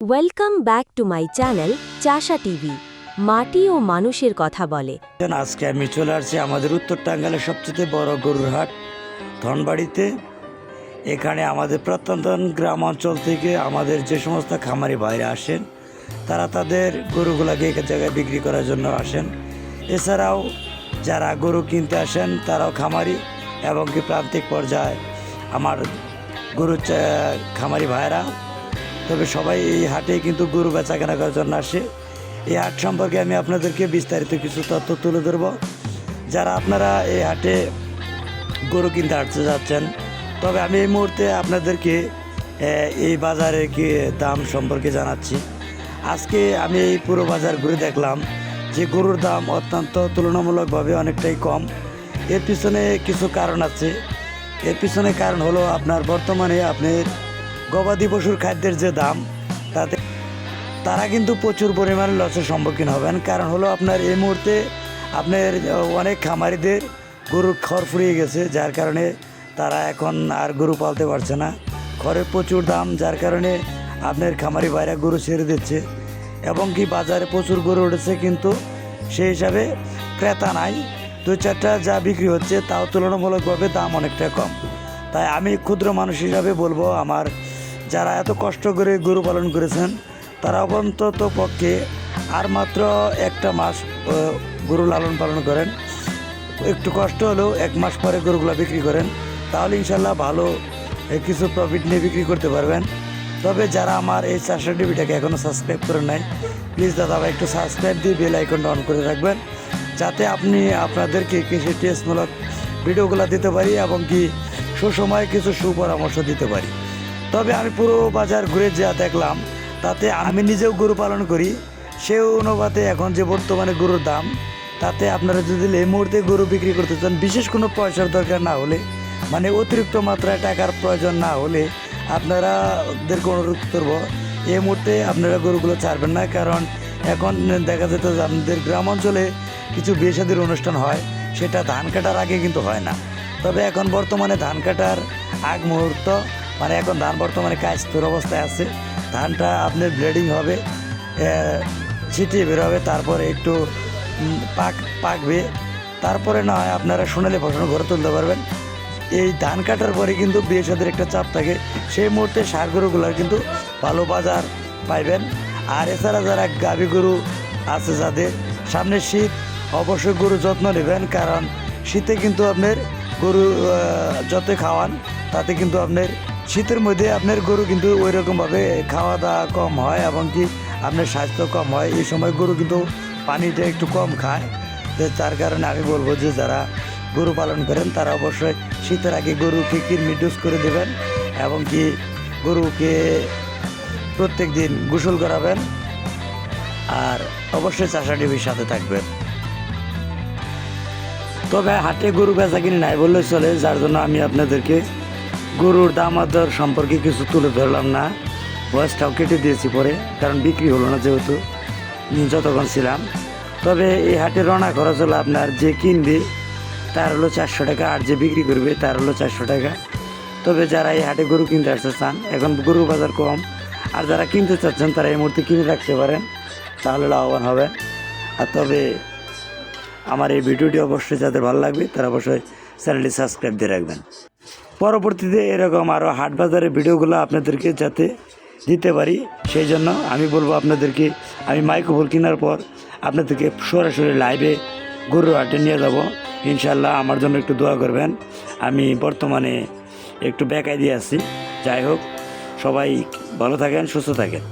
Welcome back to my channel চাষা TV মাটি ও মানুষের কথা বলে। আজকে আমি চলে আসছি আমাদের উত্তর টাঙ্গালের সবচেয়ে বড় গরুর হাট, ধনবাড়িতে। এখানে আমাদের প্রত্যন্ত গ্রাম অঞ্চল থেকে আমাদের যে সমস্ত খামারি ভাইরা আসেন, তারা তাদের গরুগুলাকে এক জায়গায় বিক্রি করার জন্য আসেন। এছাড়াও যারা গরু কিনতে আসেন, তারাও খামারি এবং কি প্রান্তিক পর্যায়ে আমার গরু খামারি ভাইরা তবে সবাই এই হাটে কিন্তু গরু বেচা কেনা করার জন্য আসে। এই হাট সম্পর্কে আমি আপনাদেরকে বিস্তারিত কিছু তথ্য তুলে ধরব। যারা আপনারা এই হাটে গরু কিনতে হাঁটতে যাচ্ছেন, তবে আমি এই মুহূর্তে আপনাদেরকে এই বাজারে কি দাম সম্পর্কে জানাচ্ছি। আজকে আমি এই পুরো বাজার ঘুরে দেখলাম যে গরুর দাম অত্যন্ত তুলনামূলকভাবে অনেকটাই কম। এর পিছনে কিছু কারণ আছে। এর পিছনে কারণ হলো আপনার বর্তমানে আপনার গবাদি পশুর খাদ্যের যে দাম, তাতে তারা কিন্তু প্রচুর পরিমাণে লসের সম্মুখীন হবেন। কারণ হলো আপনার এই মুহূর্তে আপনার অনেক খামারিদের গরুর খড় ফুরিয়ে গেছে, যার কারণে তারা এখন আর গরু পালতে পারছে না। খড়ের প্রচুর দাম, যার কারণে আপনার খামারি ভাইরা গরু ছেড়ে দিচ্ছে। এবং কি বাজারে প্রচুর গরু উঠেছে, কিন্তু সেই হিসাবে ক্রেতা নাই। দু চারটা যা বিক্রি হচ্ছে, তাও তুলনামূলকভাবে দাম অনেকটা কম। তাই আমি ক্ষুদ্র মানুষ হিসাবে বলব, আমার যারা এত কষ্ট করে গরু পালন করেছেন, তারা অন্তত পক্ষে আর মাত্র একটা মাস গরু লালন পালন করেন। একটু কষ্ট হলেও এক মাস পরে গরুগুলো বিক্রি করেন, তাহলে ইনশাল্লাহ ভালো কিছু প্রফিট নিয়ে বিক্রি করতে পারবেন। তবে যারা আমার এই চারশো টিভিটাকে এখনও সাবস্ক্রাইব করে নাই প্লিজ দাদা ভাই একটু সাবস্ক্রাইব দিয়ে বেল আইকনটা অন করে রাখবেন, যাতে আপনি আপনাদেরকে কৃষি টেস্টমূলক ভিডিওগুলো দিতে পারি এবং কি সুসময়ে কিছু সুপরামর্শ দিতে পারি। তবে আমি পুরো বাজার ঘুরে যা দেখলাম, তাতে আমি নিজেও গরু পালন করি। সে অনুপাতে এখন যে বর্তমানে গরুর দাম, তাতে আপনারা যদি এই মুহূর্তে গরু বিক্রি করতে চান, বিশেষ কোনো পয়সার দরকার না হলে মানে অতিরিক্ত মাত্রায় টাকার প্রয়োজন না হলে আপনারা ওদেরকে অনুরোধ করব এই মুহূর্তে আপনারা গরুগুলো ছাড়বেন না, কারণ এখন দেখা যেত যে আমাদের গ্রাম অঞ্চলে কিছু বিয়ে শাদির অনুষ্ঠান হয়, সেটা ধান কাটার আগে কিন্তু হয় না। তবে এখন বর্তমানে ধান কাটার আগ মুহূর্ত মানে এখন ধান বর্তমানে কাস্তর অবস্থায় আছে। ধানটা আপনার ব্লিডিং হবে ছিটিয়ে বেরোবে তারপরে একটু পাক, পাকবে। তারপরে না হয় আপনারা সোনালি ফসল ঘরে তুলতে পারবেন। এই ধান কাটার পরে কিন্তু বিয়ে সাদের একটা চাপ থাকে। সেই মুহূর্তে সার গরুগুলোর কিন্তু ভালো বাজার পাইবেন। আর এছাড়া যারা গাভী গরু আছে যাদের, সামনে শীত, অবশ্যই গরু যত্ন নেবেন। কারণ শীতে কিন্তু আপনার গরু যতই খাওয়ান, তাতে কিন্তু আপনার শীতের মধ্যে আপনার গরু কিন্তু ওই রকমভাবে খাওয়া দাওয়া কম হয় এবং কি আপনার স্বাস্থ্য কম হয়। এই সময় গরু কিন্তু পানিটা একটু কম খায়। তার কারণে আমি বলব যে, যারা গরু পালন করেন, তারা অবশ্যই শীতের আগে গরুকে কৃমি ডোজ করে দেবেন এবং কি গরুকে প্রত্যেক দিন গোসল করাবেন। আর অবশ্যই চাষা টিভির সাথে থাকবেন। তবে হাটে গরু বেচা কিনে নাই বললে চলে, যার জন্য আমি আপনাদেরকে গরুর দাম দর সম্পর্কে কিছু তুলে ধরলাম না। বয়সটাও কেটে দিয়েছি পরে, কারণ বিক্রি হলো না যেহেতু। যতক্ষণ ছিলাম। তবে এই হাটে রওনা খরচ হলো আপনার যে কিনবে, তার হলো চারশো টাকা, আর যে বিক্রি করবে, তার হলো চারশো টাকা। তবে যারা এই হাটে গরু কিনতে আসতে চান, এখন গরু বাজার কম। আর যারা কিনতে চাচ্ছেন, তারা এই মুহূর্তে কিনে রাখতে পারেন, তাহলে লাভবান হবে আর তবে আমার এই ভিডিওটি অবশ্যই যাদের ভালো লাগবে, তারা অবশ্যই চ্যানেলটি সাবস্ক্রাইব দিয়ে রাখবেন। পরবর্তীতে এরকম আরও হাট বাজারের ভিডিওগুলো আপনাদেরকে যাতে দিতে পারি, সেই জন্য আমি বলব আপনাদেরকে, আমি মাইক্রোফোন কেনার পর আপনাদেরকে সরাসরি লাইভে গরুর হাটে নিয়ে যাব। ইনশাল্লাহ আমার জন্য একটু দোয়া করবেন। আমি বর্তমানে একটু বেকায় দিয়ে আসছি যাই হোক, সবাই ভালো থাকেন, সুস্থ থাকেন।